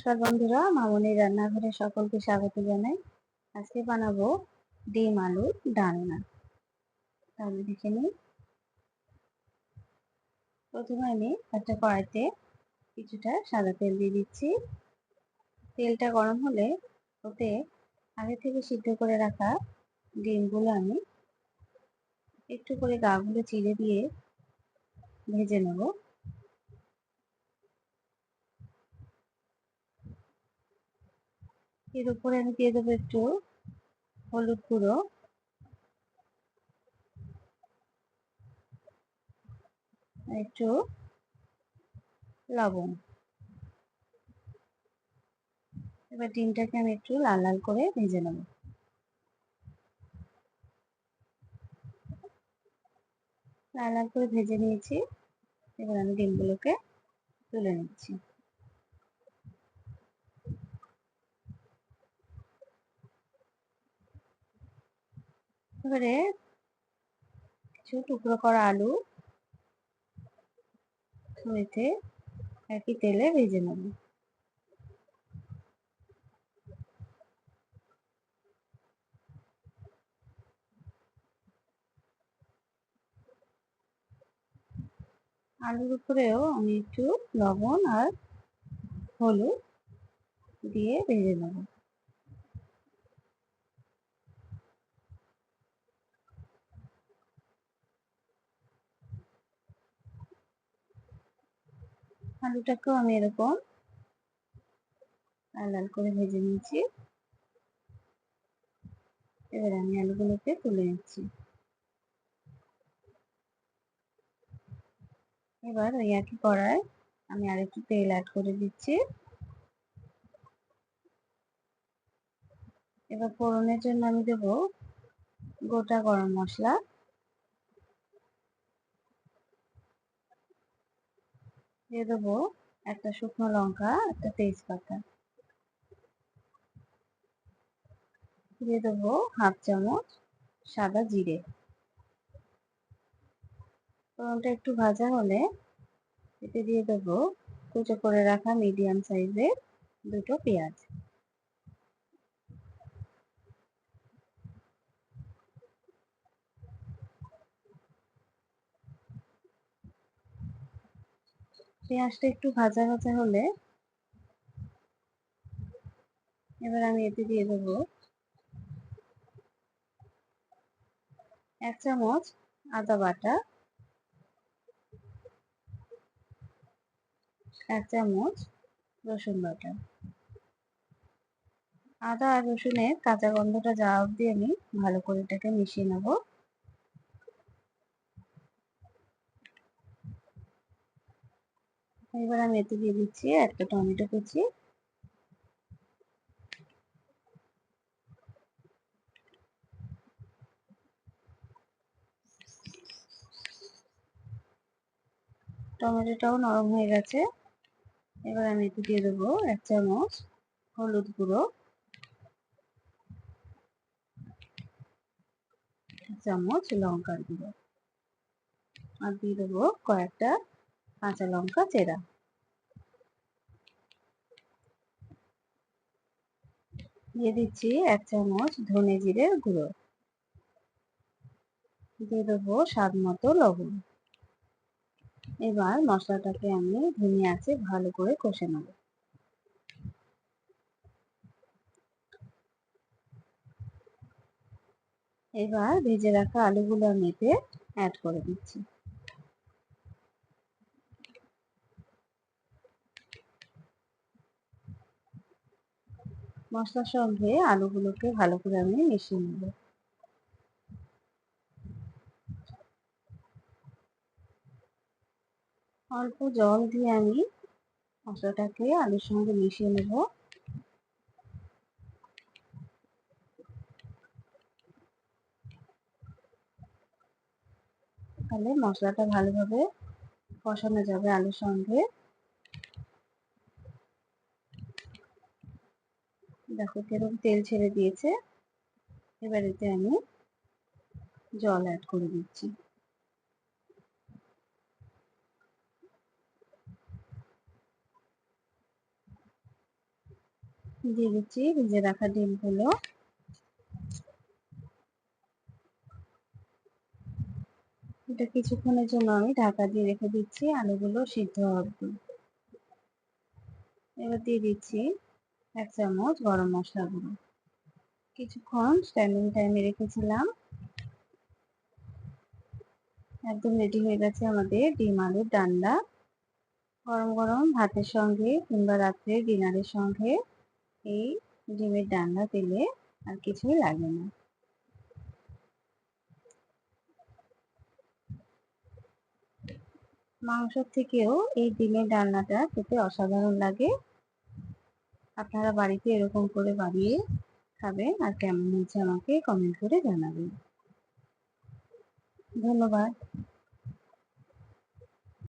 নমস্কার বন্ধুরা মামনির রান্নাঘরে সকলকে স্বাগত জানাই। আজকে বানাবো ডিম আলুর ডালনা। তাহলে দেখে নিই। প্রথমে আমি একটা কড়াইতে কিছুটা সাদা তেল দিয়ে দিচ্ছি। তেলটা গরম হলে ওতে আগে থেকে সিদ্ধ করে রাখা ডিমগুলো আমি একটু করে গাগুলো চিড়ে দিয়ে ভেজে নেব। এর উপরে আমি দিয়ে দেবো একটু হলুদ গুঁড়ো। একটু লবণ। এবার ডিমটাকে আমি একটু লাল লাল করে ভেজে নেব। লাল লাল করে ভেজে নিয়েছি। এবার আমি ডিমগুলোকে তুলে নিচ্ছি। এবারে কিছু টুকরো করা আলু এতে একই তেলে ভেজে নেব। আলুর উপরেও আমি একটু লবণ আর হলুদ দিয়ে ভেজে নেব। আলুটাকেও আমি এরকম লাল লাল করে ভেজে নিয়েছি। এবার আমি আলুগুলোকে তুলে নিচ্ছি। এবার ওই একই কড়ায় আমি আরেকটু তেল অ্যাড করে দিচ্ছি। এবার ফোড়নের জন্য আমি দেব গোটা গরম মশলা। দিয়ে দেবো একটা শুকনো লঙ্কা, একটা তেজপাতা। দিয়ে দেবো হাফ চামচ সাদা জিরে। ফোড়নটা একটু ভাজা হলে এতে দিয়ে দেবো কুচো করে রাখা মিডিয়াম সাইজের দুটো পেঁয়াজ। পেঁয়াজটা একটু ভাজা ভাজা হলে এবার আমি এতে দিয়ে দেব এক চামচ আদা বাটা, এক চামচ রসুন বাটা। আদা আর রসুনের কাঁচা গন্ধটা যাওয়া অবধি আমি ভালো করে এটাকে মিশিয়ে নেব। এবার আমি এতে দিয়ে দিচ্ছি একটা টমেটো কুচি। টমেটোটাও নরম হয়ে গেছে। এবার আমি এতে দিয়ে দেবো এক চামচ হলুদ গুঁড়ো। চামচ লঙ্কার গুঁড়ো। আর দিয়ে দেবো কয়েকটা কাঁচা লঙ্কা, চেরা। দিয়ে দিচ্ছি এক চামচ ধনে জিরের গুঁড়ো। দিয়ে দেবো স্বাদ মতো লবণ। এবার মশলাটাকে আমি ধনে আছে ভালো করে কষে নেব। এবার ভেজে রাখা আলুগুলো এতে অ্যাড করে দিচ্ছি। মশলার সঙ্গে আলুগুলোকে ভালো করে আমি মিশিয়ে নেব। অল্প জল দিয়ে আমি মশলাটাকে আলুর সঙ্গে মিশিয়ে নেব। তাহলে মশলাটা ভালোভাবে কষানো যাবে আলুর সঙ্গে। দেখো কীরকম তেল ছেড়ে দিয়েছে। এবার এতে আমি জল অ্যাড করে দিচ্ছি। দিয়ে দিচ্ছি ভিজে রাখা ডিমগুলো। এটা কিছুক্ষণের জন্য আমি ঢাকা দিয়ে রেখে দিচ্ছি, আলুগুলো সিদ্ধ হবে এবার দিয়ে দিচ্ছি এক চামচ গরম মশলা গুঁড়ো। কিছুক্ষণ স্ট্যান্ডিং টাইমে রেখেছিলাম। একদম রেডি হয়ে গেছে আমাদের ডিম আলুর ডান্ডা। গরম গরম ভাতের সঙ্গে কিংবা রাত্রে ডিনারের সঙ্গে এই ডিমের ডান্ডা পেলে আর কিছুই লাগে না। মাংসর থেকেও এই ডিমের ডান্নাটা খেতে অসাধারণ লাগে। আপনারা বাড়িতে এরকম করে বানিয়ে খাবেন আর কেমন হয়েছে আমাকে কমেন্ট করে জানাবেন। ধন্যবাদ।